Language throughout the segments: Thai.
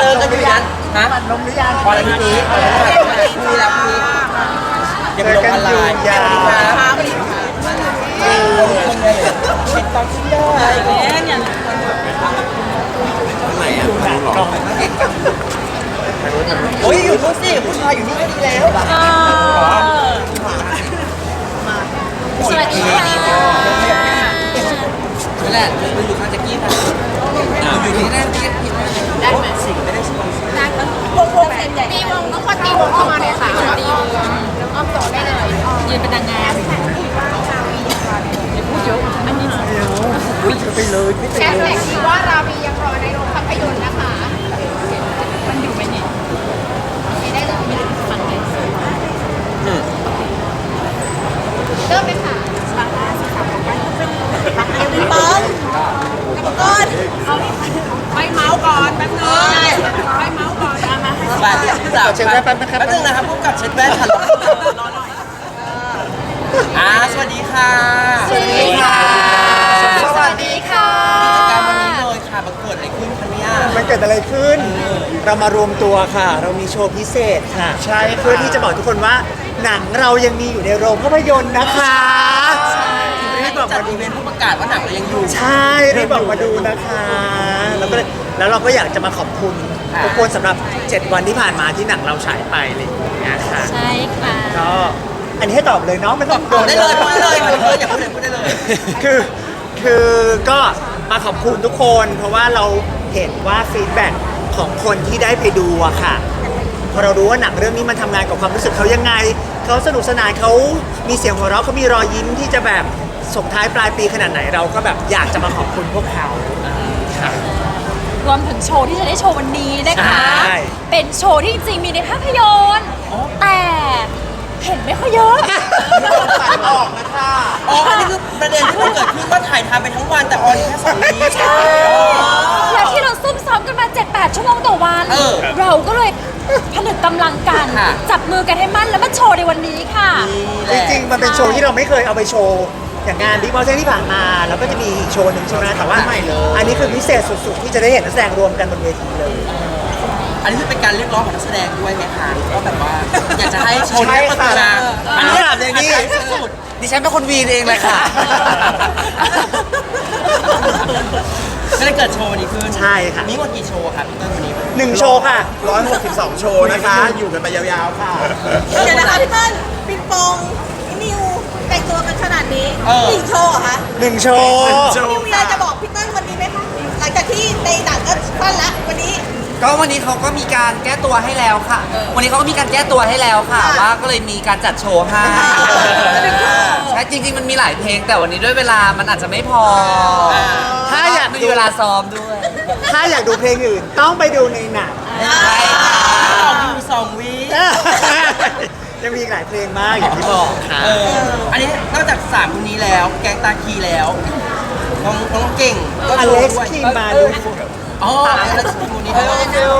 เจอกันอยู่นั้นฮะลงหรือยังวันอาทิตย์นี้พรุ่งนี้แล้วพรุ่งนี้ยังลงออนไลน์เจอกันอยู่ยาวครับติดตามที่ได้โอ้ยอยู่นู่นสิผู้ชายอยู่นี่ก็ดีแล้วสวัสดีค่ะนั่นแหละมันอยู่ข้างแจ็กกี้นะอยู่ที่นั่นที่ได้ไหม ตีวงต้องคนตีวงเข้ามาเลยค่ะตีวงอ้อมโตได้เลยยืนเป็นนางงามพูดเยอะอันนี้อุ้ยไปเลยไม่แฮชแท็กที่ว่าราวียังรอในโรงภาพยนตร์นะคะ มันอยู่ไหมเนี่ยไม่ได้เลยไม่ได้ฟังเลยเริ่มเลยค่ะบางท่าสีขาวของบ้านเดี๋ยวมีเบิ้งกรรมกรเอาไปเมาส์ก่อนแป๊บนึงไปเมาส์ก่อนเอามาให้ ไปสาวเช็คแว่นแป๊บนะครับแป๊บนึงนะครับพบกับเช็คแว่นค่ะอ่าสวัสดีค่ะ สวัสดีค่ะ สวัสดีค่ะ กิจกรรมวันนี้เลยค่ะประกวดอะไรขึ้นคะเนี่ย มันเกิ ดอะไรขึ้น เรามารวมตัวค่ะ เรามีโชว์พิเศษค่ะ ใช่เพื่อที่จะบอกทุกคนว่า หนังเรายังมีอยู่ในโรงภาพยนตร์นะคะรีบบอกจัดมาดูอีเวนต์ผู้ประกาศว่าหนังเรายังอยู่ ใช่รีบบอกมาดูนะคะแล้วก็แล้วเราก็อยากจะมาขอบคุณทุกคนสำหรับ 7 วันที่ผ่านมาที่หนังเราฉายไปอะไรอย่างเลยนะคะใช่ค่ะ ก็อันนี้ให้ตอบเลยเนาะไม่ต้องบอกได้เลยพูดได้เลยพูดได้เลยอย่าพูดเลยพูดได้เลย คือคือก็มาขอบคุณทุกคน เพราะว่าเรา เห็นว่าฟีดแบ็กของคนที่ได้ไปดูอะค่ะพอเรารู้ว่าหนังเรื่องนี้มันทำงานกับความรู้สึกเขายังไง เขาสนุกสนานเขามีเสียงหัวเราะเขามีรอยยิ้มที่จะแบบส่งท้ายปลายปีขนาดไหนเราก็แบบอยากจะมาขอบคุณพวกเขาค่ะ รวมถึงโชว์ที่จะได้โชว์วันนี้นะคะ ใช่ เป็นโชว์ที่จริงๆมีในภาพยนตร์แต่ เห็นไม่ค่อยเยอะ ตัดออกนะคะอ๋ออันนี้คือประเด็นที่มันเกิดขึ้นว่าถ่ายทำไปทั้งวันแต่ออนแค่สองวีค ใช่แล้วที่เราซุ่มซ้อมกันมา 7-8 ชั่วโมงต่อวัน เออเราก็เลยผนึกกำลังกัน ค่ะ จับมือกันให้มั่นแล้วมาโชว์ในวันนี้ค่ะ จริงๆ มันเป็นโชว์ที่เราไม่เคยเอาไปโชว์ อย่างงานบิ๊ก o อ t ที่ผ่านมาแล้วก็จะมีอีกโชว์หนึ่งใช่ไหมแต่ว่าอันนี้คือพิเศษสุดๆ ที่จะได้เห็นนักแสดงรวมกันบนเวทีเลย อันนี้คือเป็นการเรียกร้องของนักแสดงด้วยไหมคะว่าแบบว่าอยากจะให้โชว์นี้พัฒนาอันนี้แบบอย่างนี้ สุดดิฉันเป็นคนวีนเองเลยค่ะ ก็เลยเกิดโชว์นี้ขึ้นใช่ค่ะ มีหมดกี่โชว์ครับพี่เติ้ลวันนี้หนึ่งโชว์ค่ะ 162 โชว์นะคะ อยู่กันไปยาวๆ ค่ะเดี๋ยวนะคะพี่เติ้ลปิงปองพี่นิวแต่งตัวกันขนาดนี้เออหนึ่งโชว์เหรอคะหนึ่งโชว์พี่นิวมีอะไรจะบอกพี่เติ้ลวันนี้ไหมคะหลังจากที่ในหนังก็สั้นละวันนี้ ก็วันนี้เขาก็มีการแก้ตัวให้แล้วค่ะ วันนี้เขาก็มีการแก้ตัวให้แล้วค่ะค่ะว่าก็เลยมีการจัดโชว์ให้จะเป็นโชว์ใช่จริง ๆ มันมีหลายเพลง แต่วันนี้ด้วยเวลามันอาจจะไม่พอ ถ้าอยากไม่ดูมีเวลาซ้อมด้วยถ้าอยากดูเพลงอื่น ต้องไปดูในหนังใช่ค่ะออกอยู่สองวีคยังมีอีกหลายเพลงมากอย่างที่บอกค่ะ เออ อันนี้นอกจากสามคนนี้แล้ว แกงตาคีแล้วน้องน้องเก่งก็อโชว์เล็กซ์ด้วย คีมาดู อ๋ออเล็กซ์คีมานี้ด้วย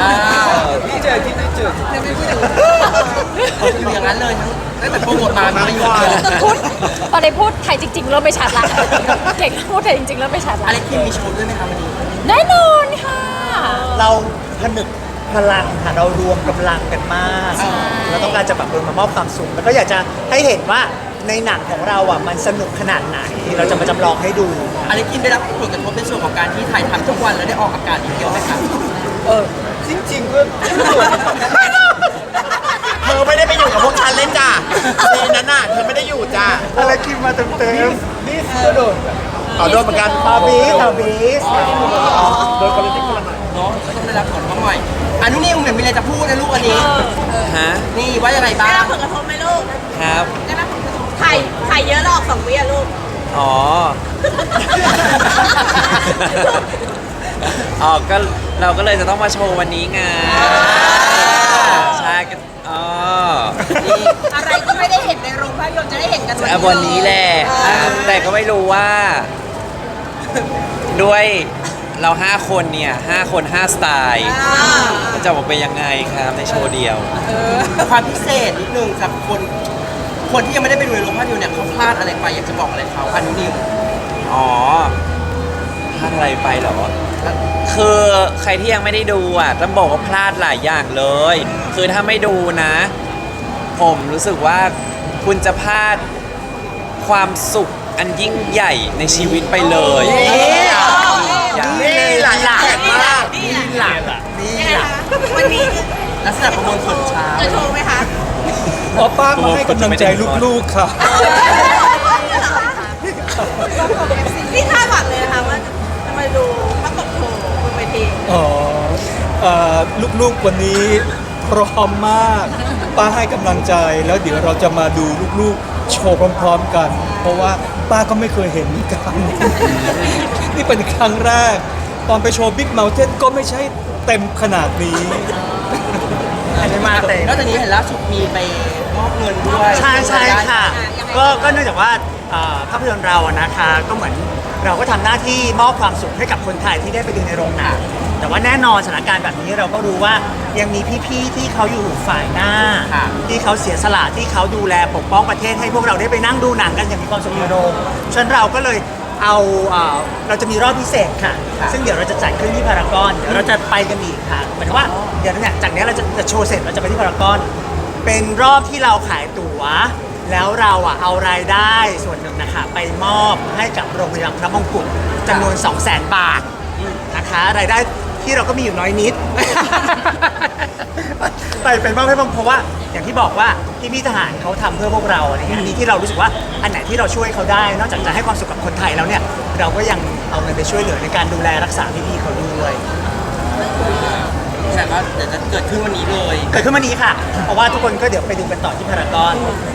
อ่าที่เจอที่ได้เจออยู่อย่างนั้นเลยทั้งตั้งแต่โปรโมทมามีประโยชน์เลยพูดตอนนี้พูดไทยจริง ๆ เริ่มไม่ชัดละเก่งพูดไทยจริงๆเริ่มไม่ชัดอละเล็กซ์คีมีโชว์ด้วยไหมคะวันนี้แน่นอนค่ะ เราผนึกพลังค่ะเรารวมกำลังกันมากใช่เราต้องการจะแบบเออมามอบความสุขแล้วก็อยากจะให้เห็นว่า ในหนังของเราอะมันสนุกขนาดไหน เราจะมาจำลองให้ดูอเล็กซ์คีได้รับผลกระทบในส่วนของการที่ถ่ายทำทุกวันแล้วได้ออกอากาศอีกเยอะไหมคะเออจริงๆก็เธอไม่ได้ไปอยู่กับพวกฉันเล่นจ้ะซีนนั้นน่ะเธอไม่ได้อยู่จ้ะอะไรคิมมาเต็มเต็มนี่ก็โดนอ๋อโดนเหมือนกันตาบีสตาบีสโดนคนละทิศคนละหน่อยเนาะก็ต้องได้รับผลมาหน่อยอันนี้นี่เหมือนมีอะไรจะพูดนะลูกอันนี้ฮะนี่ว่ายังไงบ้าได้งรับผลกระทบไหมลูกครับได้รับ ผลกระทบไข่ไข่เยอะหรอกสองวิอะลูก อ๋อ อ๋อก็เราก็เลยจะต้องมาโชว์วันนี้ไงใช่ก็อ๋อนี่อะไรก็ไม่ได้เห็นในโรงภาพยนตร์จะได้เห็นกันวันอะนี้วันนี้แหละเออะอแต่ก็ไม่รู้ว่า ด้วยเราห้าคนเนี่ยห้าคนห้าสไตล์อ่ามันจะออกมาเป็นยังไงครับในโชว์เดียว ความพิเศษนิดนึงสำหรับคน คนที่ยังไม่ได้ไปดูในโรงภาพยนตร์เนี่ยเขาพลาดอะไรไปอยากจะบอกอะไรเขาอันนี้นิวอ๋อพพลาดอะไรไปเหรอ คือใครที่ยังไม่ได้ดูอะต้องบอกว่าพลาดหลายอย่างเลย คือถ้าไม่ดูนะ ผมรู้สึกว่าคุณจะพลาดความสุขอันยิ่งใหญ่ในชีวิตไปเลยนี่หลานหลานมากนี่นี่แหละหลานนี่ยังไงหลานคะวันนี้ลักษณะประมวลผลช้าจะโชว์ไหมคะ หมอป้ามาให้กำลังใจลูกๆค่ะ นี่คาดหวังเลยนะคะว่าจะมาดูพักตกโชว์บนเวทีอ๋อเอ่อลูกๆวันนี้พร้อมมาก ป้าให้กำลังใจแล้วเดี๋ยวเราจะมาดูลูกๆ โชว์พร้อมๆกัน เพราะว่าป้าก็ไม่เคยเห็นเหมือนกัน นี่เป็นครั้งแรก ตอนไปโชว์บิ๊กเม t เทนก็ไม่ใช่เต็มขนาดนี้อันนี้มาเต็มแล้วตอนนี้เห็นล่าสุดมีไป มอบเงินด้วยใช่ใช่ค่ะ ก็ก็เนื่องจากว่าเอ่อภาพยนตร์เราอะนะคะก็เหมือนเราก็ทำหน้าที่มอบความสุขให้กับคนไทยที่ได้ไปดูในโรงหนังแต่ว่าแน่นอนสถานการณ์แบบนี้เราก็รู้ว่ายังมีพี่ๆที่เขาอยู่ฝ่ายหน้าที่เขาเสียสละที่เขาดูแลปกป้องประเทศให้พวกเราได้ไปนั่งดูหนังกันอย่างมีความสุขในโรงฉะนั้นเราก็เลยเอาเอ่อเราจะมีรอบพิเศษค่ะซึ่งเดี๋ยวเราจะจัดขึ้นที่พารากอนเดี๋ยวเราจะไปกันอีกค่ะหมายถึงว่าเดี๋ยวเนี่ยจากเนี้ยเราจะจะโชว์เสร็จเราจะไปที่พารากอน เป็นรอบที่เราขายตั๋ว แล้วเราอะเอารายได้ส่วนหนึ่งนะคะไปมอบให้กับโรงพยาบาลพระมงกุฎจำนวน 2 0 0 0 0 0 บาทนะคะ รายได้ที่เราก็มีอยู่น้อยนิด ไปเป็นมอบให้พวกเพราะว่าอย่างที่บอกว่าที่พี่ทหารเขาทำเพื่อพวกเราอะไรเงี้ยอันนี้ที่เรารู้สึกว่าอันไหนที่เราช่วยเขาได้ นอกจากจะให้ความสุขกับคนไทยแล้วเนี่ย เราก็ยังเอาเงินไปช่วยเหลือในการดูแลรักษาพี่ๆเขาด้วย แต่ว่าเดี๋ยวจะเกิดขึ้นวันนี้เลยเกิดขึ้นวันนี้ค่ะ เพราะว่าทุกคนก็เดี๋ยวไปดูกันต่อที่พารากอน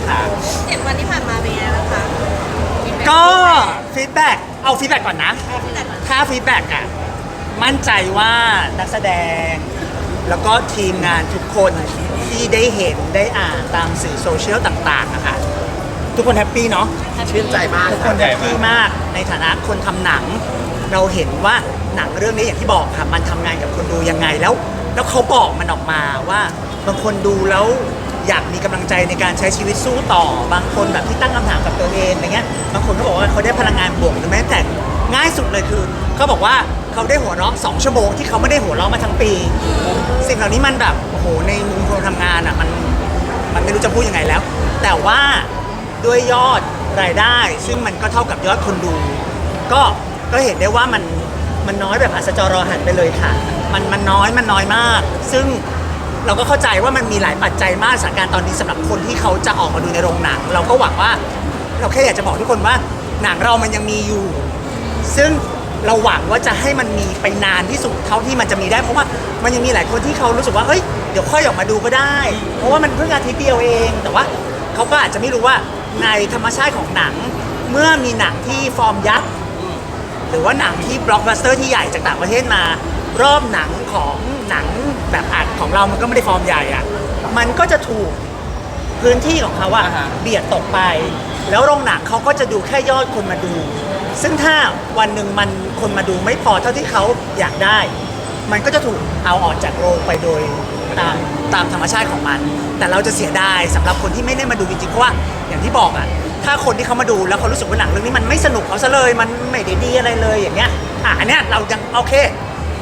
ค่ะเจ็ดวันที่ผ่านมาเป็นไงบ้างคะก็ฟีดแบ็กเอาฟีดแบ็กก่อนนะถ้าฟีดแบ็กอะมั่นใจว่านักแสดง แล้วก็ทีมงานทุกคนที่ได้เห็นได้อ่านตามสื่อโซเชียลต่างๆนะคะทุกคนแฮปปี้เนาะ ชื่นใจมากทุกคนแฮปปี้มากในฐานะคนทำหนัง เราเห็นว่าหนังเรื่องนี้อย่างที่บอกค่ะมันทำงานกับคนดูยังไงแล้ว แล้วเขาบอกมันออกมาว่า บางคนดูแล้วอยากมีกำลังใจในการใช้ชีวิตสู้ต่อ บางคนแบบที่ตั้งคำถามกับตัวเองอะไรเงี้ย บางคนก็บอกว่าเขาได้พลังงานบวกหรือแม้แต่ง่ายสุดเลยคือเขาบอกว่าเขาได้หัวเราะสองชั่วโมงที่เขาไม่ได้หัวเราะมาทั้งปี สิ่งเหล่านี้มันแบบโอ้โหในมุมคนทำงานอะมันมันไม่รู้จะพูดยังไงแล้ว แต่ว่าด้วยยอดรายได้ ซึ่งมันก็เท่ากับยอดคนดู ก็ก็เห็นได้ว่ามันมันน้อยแบบอัศจรรย์หันไปเลยค่ะ มันมันน้อยมันน้อยมาก ซึ่งเราก็เข้าใจว่ามันมีหลายปัจจัยมากสถานการณ์ตอนนี้สำหรับคนที่เขาจะออกมาดูในโรงหนัง เราก็หวังว่าเราแค่อยากจะบอกทุกคนว่าหนังเรามันยังมีอยู่ ซึ่งเราหวังว่าจะให้มันมีไปนานที่สุดเท่าที่มันจะมีได้ เพราะว่ามันยังมีหลายคนที่เขารู้สึกว่าเฮ้ยเดี๋ยวค่อยออกมาดูก็ได้ เพราะว่ามันเพิ่งอาทิตย์เดียวเอง แต่ว่าเขาก็อาจจะไม่รู้ว่าในธรรมชาติของหนัง เมื่อมีหนังที่ฟอร์มยักษ์หรือว่าหนังที่บล็อกบัสเตอร์ที่ใหญ่จากต่างประเทศมา รอบหนังของหนังแบบอัดของเรามันก็ไม่ได้ฟอร์มใหญ่อะมันก็จะถูกพื้นที่ของเขาอะอ่าฮะ เบียดตกไป แล้วโรงหนังเขาก็จะดูแค่ยอดคนมาดู ซึ่งถ้าวันหนึ่งมันคนมาดูไม่พอเท่าที่เขาอยากได้ มันก็จะถูกเอาออกจากโรงไปโดยตามตามธรรมชาติของมัน แต่เราจะเสียดายสำหรับคนที่ไม่ได้มาดูจริงๆเพราะว่าอย่างที่บอกอะถ้าคนที่เขามาดูแล้วเขารู้สึกว่าหนังเรื่องนี้มันไม่สนุกเขาซะเลยมันไม่ได้ดีอะไรเลยอย่างเงี้ยอะอันเนี้ยเรายังโอเค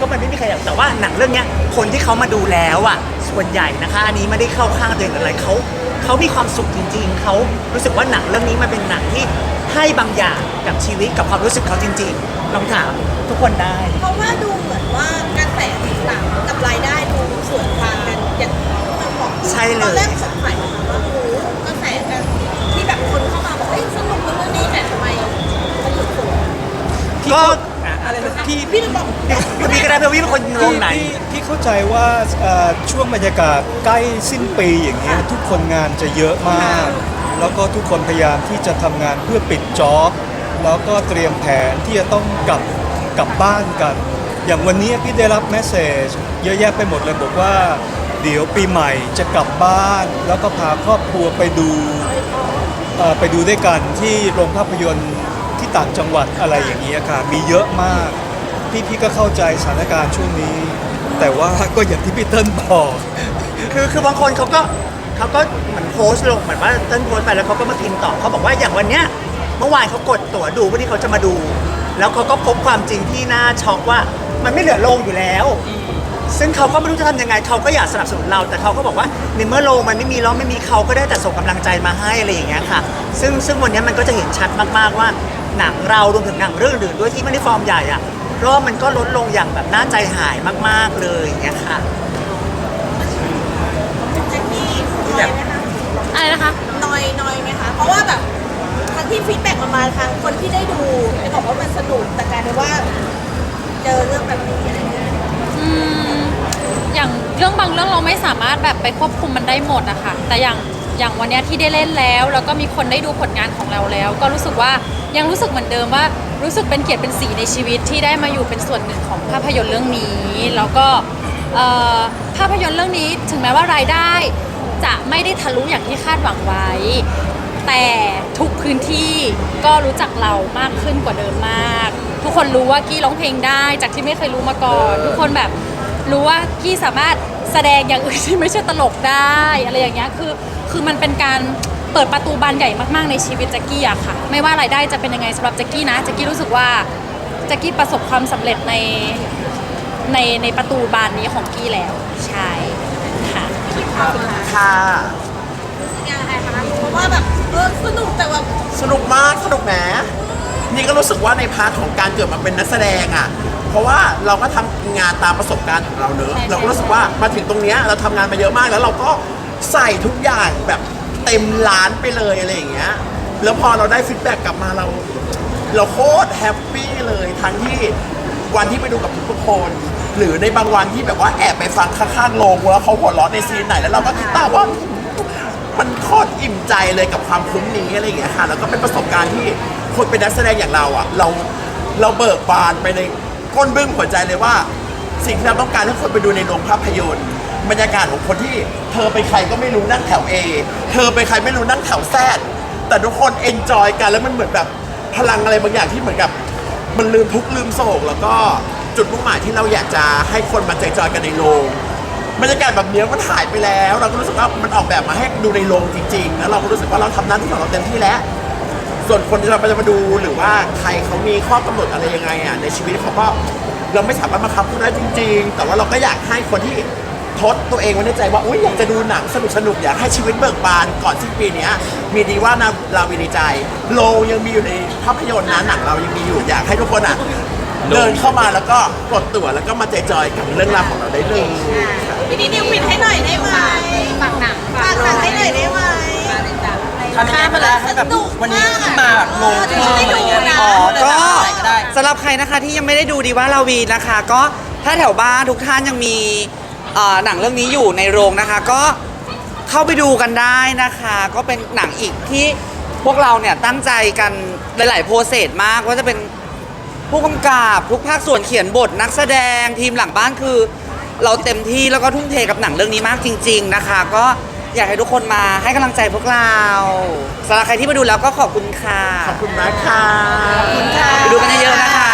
ก็มันไม่มีใครอยากแต่ว่าหนังเรื่องเนี้ยคนที่เขามาดูแล้วอะส่วนใหญ่นะคะ อันนี้ไม่ได้เข้าข้างตัวเองหรืออะไรเขาเขามีความสุขจริง ๆเขารู้สึกว่าหนังเรื่องนี้มันเป็นหนังที่ให้บางอย่างกับชีวิตกับความรู้สึกเขาจริงๆลองถามทุกคนได้ เพราะว่าดูเหมือนว่ากระแสหนังกับรายได้ดูสวนทางกันอย่างที่เราบอกใช่เลย ตอนแรกสงสัยนะคะว่าโอ้โหกระแสกันที่แบบคนเข้ามาบอกเฮ้ยสนุกกับเรื่องนี้แต่ทำไมมันหยุดสูง ก็ อะไรนะที่พี่นึกบอกพี่ก็ได้เพื่อพี่เป็นคนโรงไหนที่ที่เข้าใจว่าเอ่อช่วงบรรยากาศใกล้สิ้นปีอย่างเงี้ยทุกคนงานจะเยอะมาก แล้วก็ทุกคนพยายามที่จะทำงานเพื่อปิดจ็อบแล้วก็เตรียมแผนที่จะต้องกลับกลับบ้านกัน อย่างวันนี้พี่ได้รับแมสเซจเยอะแยะไปหมดเลยบอกว่า เดี๋ยวปีใหม่จะกลับบ้าน แล้วก็พาครอบครัวไปดู เอ่อไปดูด้วยกันที่โรงภาพยนตร์ ที่ต่างจังหวัดอะไรอย่างเงี้ยค่ะมีเยอะมาก พี่พี่ก็เข้าใจสถานการณ์ช่วงนี้ แต่ว่าก็อย่างที่พี่เติ้ลบอก คือคือบางคนเขาก็เขาก็เหมือนโพสต์ลงเหมือนว่าเต้นโพสต์ไปแล้วเขาก็มาพิมพ์ต่อเขาบอกว่าอย่างวันเนี้ยเมื่อวานเขากดตั๋วดูเพื่อที่เขาจะมาดู แล้วเขาก็พบความจริงที่น่าช็อกว่ามันไม่เหลือโรงอยู่แล้ว ซึ่งเขาก็ไม่รู้จะทำยังไงเขาก็อยากสนับสนุนเรา แต่เขาก็บอกว่าในเมื่อโรงมันไม่มีแล้วไม่มีเขาก็ได้แต่ส่งกำลังใจมาให้อะไรอย่างเงี้ยค่ะ ซึ่งซึ่งวันนี้มันก็จะเห็นชัดมากๆว่า หนังเรารวมถึงหนังเรื่องอื่นด้วยที่ไม่ได้ฟอร์มใหญ่อะรอบมันก็ลดลงอย่างแบบน่าใจหายมาก ๆเลยอย่างเงี้ยค่ะ แจ็คกี้น้อยไหมคะอะไรนะคะ น้อยน้อยไหมคะ เพราะว่าแบบครั้งที่ฟีดแบ็กมามาทางคนที่ได้ดูจะบอกว่ามันสนุกแต่กลายเป็นว่า เจอเรื่องแบบนี้อะไรเงี้ยอืมอย่างเรื่องบางเรื่องเราไม่สามารถแบบไปควบคุมมันได้หมดอะค่ะ แต่อย่าง อย่างวันเนี้ยที่ได้เล่นแล้ว แล้วก็มีคนได้ดูผลงานของเราแล้ว ก็รู้สึกว่ายังรู้สึกเหมือนเดิมว่า รู้สึกเป็นเกียรติเป็นสีในชีวิตที่ได้มาอยู่เป็นส่วนหนึ่งของภาพยนตร์เรื่องนี้ แล้วก็เอ่อภาพยนตร์เรื่องนี้ถึงแม้ว่ารายได้จะไม่ได้ทะลุอย่างที่คาดหวังไว้ แต่ทุกพื้นที่ก็รู้จักเรามากขึ้นกว่าเดิมมาก ทุกคนรู้ว่ากี้ร้องเพลงได้ จากที่ไม่เคยรู้มาก่อน ทุกคนแบบรู้ว่ากี้สามารถแสดงอย่างอื่นที่ไม่ใช่ตลกได้ อะไรอย่างเงี้ยคือ คือมันเป็นการเปิดประตูบานใหญ่มากๆในชีวิตแจ็กกี้อะค่ะ ไม่ว่ารายได้จะเป็นยังไงสำหรับแจ็กกี้นะแจ็กกี้รู้สึกว่าแจ็กกี้ประสบความสำเร็จในในในประตูบานนี้ของกี้แล้วใช่ค่ะค่ะ รู้สึกยังไงคะเพราะว่าแบบเออสนุกแต่แบบสนุกมากสนุกแหมนี่ก็รู้สึกว่าในพาร์ทของการเกิดมาเป็นนักแสดงอะ เพราะว่าเราก็ทำงานตามประสบการณ์ของเราเนอะ ใช่เราก็รู้สึกว่ามาถึงตรงเนี้ยเราทำงานมาเยอะมากแล้วเราก็ ใส่ทุกอย่างแบบเต็มล้านไปเลยอะไรอย่างเงี้ย แล้วพอเราได้ฟีดแบ็กกลับมาเรา เราโคตรแฮปปี้เลยทั้งที่วันที่ไปดูกับทุกคน หรือในบางวันที่แบบว่าแอบไปฟังข้างๆโรงแล้วเขาหัวเราะในซีนไหนแล้วเราก็คิดตามว่ามันโคตรอิ่มใจเลยกับความคุ้มนี้อะไรอย่างเงี้ยค่ะแล้วก็เป็นประสบการณ์ที่คนเป็นนักแสดงอย่างเราอะ เราเราเบิกบานไปในก้นบึ้งหัวใจเลยว่า สิ่งที่เราต้องการให้คนไปดูในโรงภาพยนตร์ บรรยากาศของคนที่ เธอเป็นใครก็ไม่รู้นั่งแถว A เธอเป็นใครไม่รู้นั่งแถวแซดแต่ทุกคนเอนจอยกันแล้วมันเหมือนแบบพลังอะไรบางอย่างที่เหมือนกับ มันลืมทุกข์ลืมโศกแล้วก็จุดมุ่งหมายที่เราอยากจะให้คนมาใจจอยกันในโรงบรรยากาศแบบเนี้ยมันหายไปแล้ว เราก็รู้สึกว่ามันออกแบบมาให้ดูในโรงจริงๆ แล้วเราก็รู้สึกว่าเราทำหน้าที่ของเราเต็มที่แล้ว ส่วนคนที่เราจะมาดูหรือว่าใครเขามีข้อกำหนดอะไรยังไงอะในชีวิตเขาก็เราไม่สามารถบังคับเขาได้จริง ๆ แต่ว่าเราก็อยากให้คนที่ ทดตัวเองไว้ในใจว่าอุ้ยอยากจะดูหนังสนุกสนุกๆอยากให้ชีวิตเบิกบานก่อนสิ้นปีเนี้ยมีดีว่านาเรามีในใจ โลยังมีอยู่ในภาพยนตร์นะหนังเรายังมีอยู่อยากให้ทุกคนอะเดินเข้ามาแล้วก็กดตั๋วแล้วก็มาใจจอยกับเรื่องราวของเราได้เลยพี่นิวปิดให้หน่อยได้ไหมฝากหนังฝากหนังให้หน่อยได้ไหมทำยังไงก็ได้ให้แบบวันนี้ขึ้นมาแบบลงเออจะได้ดูนะอ๋อก็ก็ได้สำหรับใครนะคะที่ยังไม่ได้ดูดีว่าลาวีนะคะ ก็ถ้าแถวบ้านทุกท่านยังมี เอ่อหนังเรื่องนี้อยู่ในโรงนะคะ ก็เข้าไปดูกันได้นะคะ ก็เป็นหนังอีกที่พวกเราเนี่ยตั้งใจกันหลายๆโปรเซสมากว่าจะเป็นผู้กำกับทุกภาคส่วนเขียนบทนักแสดงทีมหลังบ้านคือ เราเต็มที่แล้วก็ทุ่มเทกับหนังเรื่องนี้มากจริง ๆนะคะ ก็อยากให้ทุกคนมาให้กำลังใจพวกเราสำหรับใครที่มาดูแล้วก็ขอบคุณค่ะขอบคุณมากค่ะไปดูกันเยอะๆนะคะ